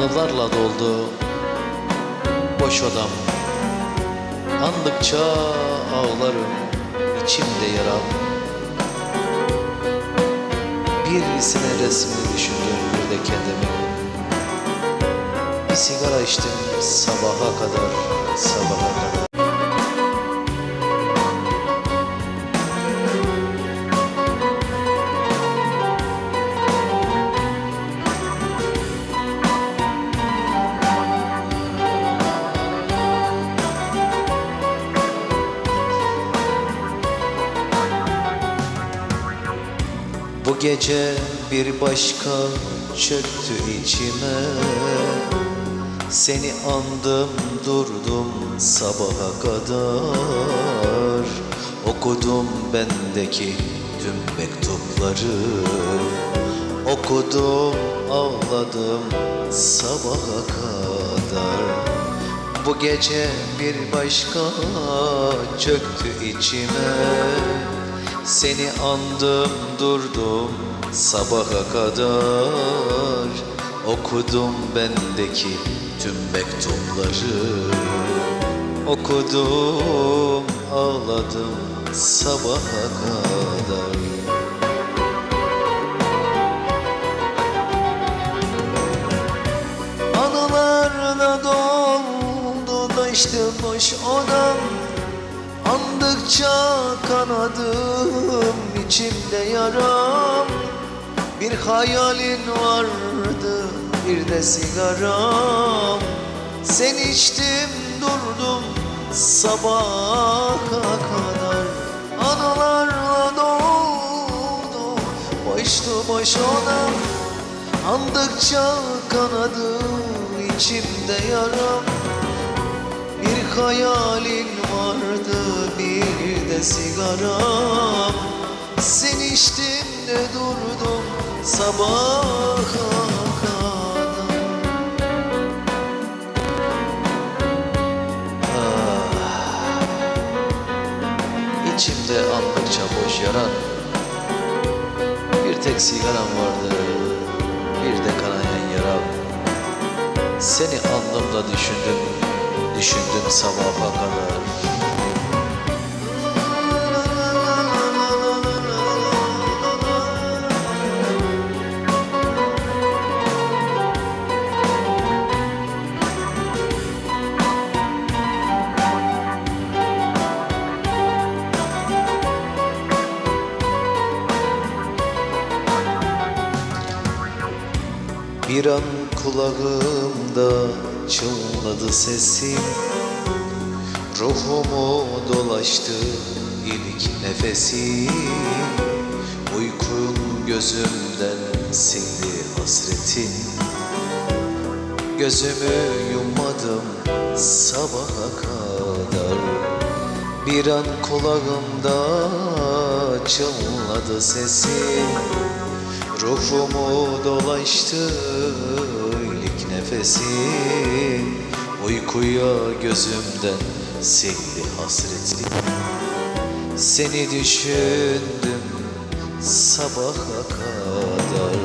Anılarla doldu boş odam. Andıkça ağlarım içimde yaram. Birisine resmi düşündüm bir de kendimi Bir sigara içtim sabaha kadar sabaha kadar Bu gece bir başka çöktü içime. Seni andım durdum sabaha kadar. Okudum bendeki tüm mektupları. Okudum ağladım sabaha kadar. Bu gece bir başka çöktü içime seni andım durdum sabaha kadar. Okudum bendeki tüm mektupları. Okudum ağladım sabaha kadar. Anılarla doldu taştı boş odam Andıkça kanadım içimde yaram. Bir hayalin vardı bir de sigaram. Sen içtim durdum sabaha kadar. Anılarla doldu boştu boş odam Andıkça kanadım içimde yaram hayalin vardı bir de sigaram Sen içtin de durdum sabaha kadar. Ah, İçimde andıkça boş yaran Bir tek sigaram vardı bir de kanayan yaram. Seni andım da düşündüm Düşündüm sabaha kadar Bir an kulağımda çınladı sesin Ruhumu dolaştı ilk nefesin Uykun gözümden sildi hasretin Gözümü yummadım sabaha kadar. Bir an kulağımda çınladı sesin Ruhumu dolaştı ilk nefesin Uykuya gözümden sildi hasretin Seni düşündüm sabaha kadar.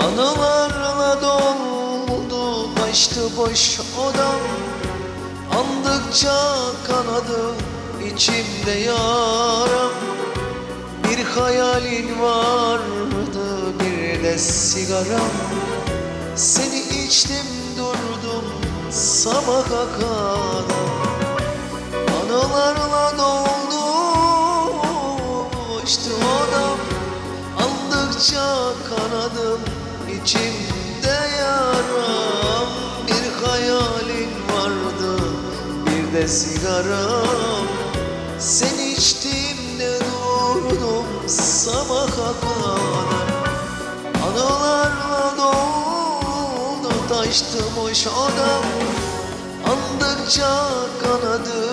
Anılarla doldu taştı boş odam. Andıkça kanadı içimde yaram Bir hayalin vardı bir de sigaram. Seni içtim durdum sabaha kadar. Anılarla doldu boştu odam Andıkça kanadım içimde yaram. Bir hayalin vardı bir de sigaram Sen içtiğimde durdum sabaha kadar. Anılarla doldu taştı boş odam Andıkça kanadı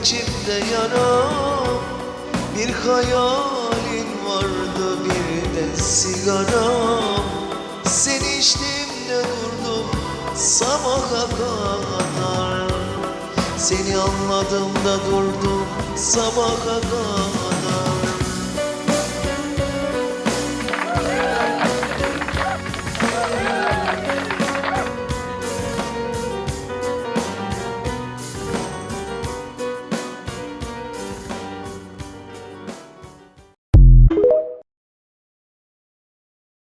içimde yaram Bir hayalin vardı bir de sigaram Sen içtiğimde durdum sabaha kadar Seni anladım da durdum sabaha kadar